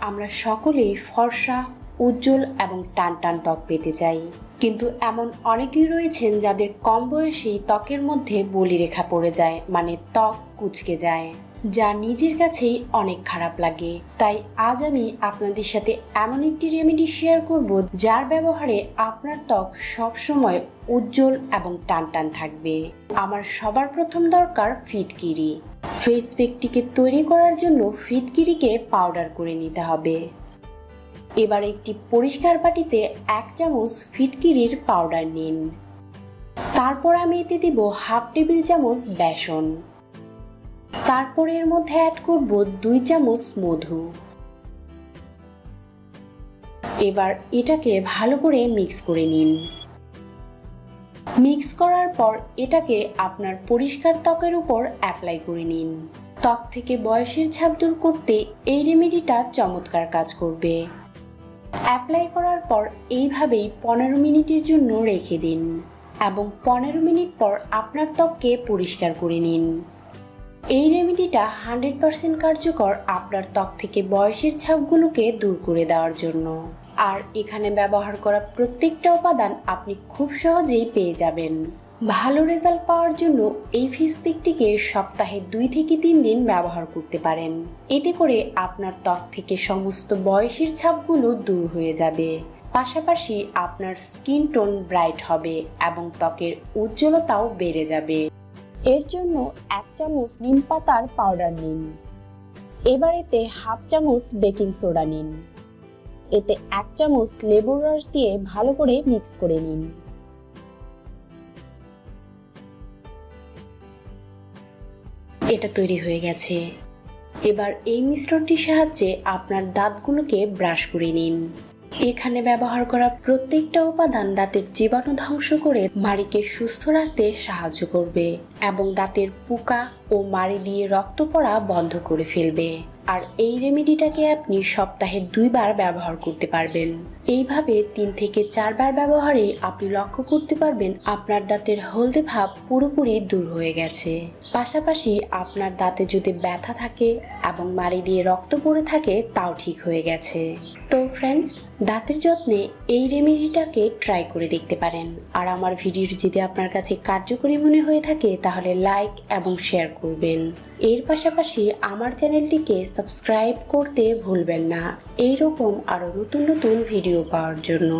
আমরা সকলেই ফর্সা, উজ্জ্বল এবং টান টান ত্বক পেতে চাই। কিন্তু এমন অনেকেই রয়েছেন যাদের কম বয়সেই ত্বকের মধ্যে বলিরেখা পড়ে যায় মানে ত্বক কুচকে যায়। যা নিজের কাছেই অনেক খারাপ লাগে। তাই আজ আমি আপনাদের সাথে এমন একটি রেমেডি শেয়ার করব, যার ব্যবহারে আপনার ত্বক সবসময় উজ্জ্বল এবং টান টান থাকবে। আমার সবার প্রথম দরকার ফিটকিরি। ফেস প্যাকটিকে তৈরি করার জন্য ফিটকিরিকে পাউডার করে নিতে হবে। এবার একটি পরিষ্কার বাটিতে এক চামচ ফিটকিরির পাউডার নিন। তারপর আমি এতে দিব হাফ টেবিল চামচ বেসন। তারপর এর মধ্যে অ্যাড করব দুই চামচ মধু। এবার এটাকে ভালো করে মিক্স করে নিন। মিক্স করার পর এটাকে আপনার পরিষ্কার ত্বকের উপর অ্যাপ্লাই করে নিন। ত্বক থেকে বয়সের ছাপ দূর করতে এই রেমেডিটা চমৎকার কাজ করবে। অ্যাপ্লাই করার পর এইভাবেই পনেরো মিনিটের জন্য রেখে দিন এবং পনেরো মিনিট পর আপনার ত্বককে পরিষ্কার করে নিন। এই রেমেডিটা হান্ড্রেড পার্সেন্ট কার্যকর আপনার ত্বক থেকে বয়সের ছাপগুলোকে দূর করে দেওয়ার জন্য। আর এখানে ব্যবহার করা প্রত্যেকটা উপাদান আপনি খুব সহজেই পেয়ে যাবেন। ভালো রেজাল্ট পাওয়ার জন্য এই ফেস প্যাকটিকে সপ্তাহে দুই থেকে তিন দিন ব্যবহার করতে পারেন। এতে করে আপনার ত্বক থেকে সমস্ত বয়সের ছাপগুলো দূর হয়ে যাবে। পাশাপাশি আপনার স্কিন টোন ব্রাইট হবে এবং ত্বকের উজ্জ্বলতাও বেড়ে যাবে। এর জন্য এক চামচ নিম পাতার পাউডার নিন। এবার এতে হাফ চামচ বেকিং সোডা নিন। এতে এক চামচ লেবুর রস দিয়ে ভালো করে মিক্স করে নিন। এটা তৈরি হয়ে গেছে। এবার এই মিশ্রণটির সাহায্যে আপনার দাঁতগুলোকে ব্রাশ করে নিন। এখানে ব্যবহার করা প্রত্যেকটা উপাদান দাঁতের জীবাণু ধ্বংস করে মাড়িকে সুস্থ রাখতে সাহায্য করবে। এবং দাঁতের পোকা ও মাড়ি দিয়ে রক্ত পড়া বন্ধ করে ফেলবে। আর এই রেমেডিটাকে আপনি সপ্তাহে দুইবার ব্যবহার করতে পারবেন। এইভাবে তিন থেকে চারবার ব্যবহারে আপনি লক্ষ্য করতে পারবেন আপনার দাঁতের হলদে ভাব পুরোপুরি দূর হয়ে গেছে। পাশাপাশি আপনার দাঁতে যদি ব্যথা থাকে এবং মাড়ি দিয়ে রক্ত পড়ে থাকে, তাও ঠিক হয়ে গেছে। তো ফ্রেন্ডস দাঁতের যত্নে এই রেমেডিটাকে ট্রাই করে দেখতে পারেন। আর আমার ভিডিওটি যদি আপনার কাছে কার্যকরী মনে হয়ে থাকে তাহলে লাইক এবং শেয়ার করবেন। এর পাশাপাশি আমার চ্যানেলটিকে সাবস্ক্রাইব করতে ভুলবেন না। এইরকম আরও নতুন নতুন ভিডিও পাওয়ার জন্য।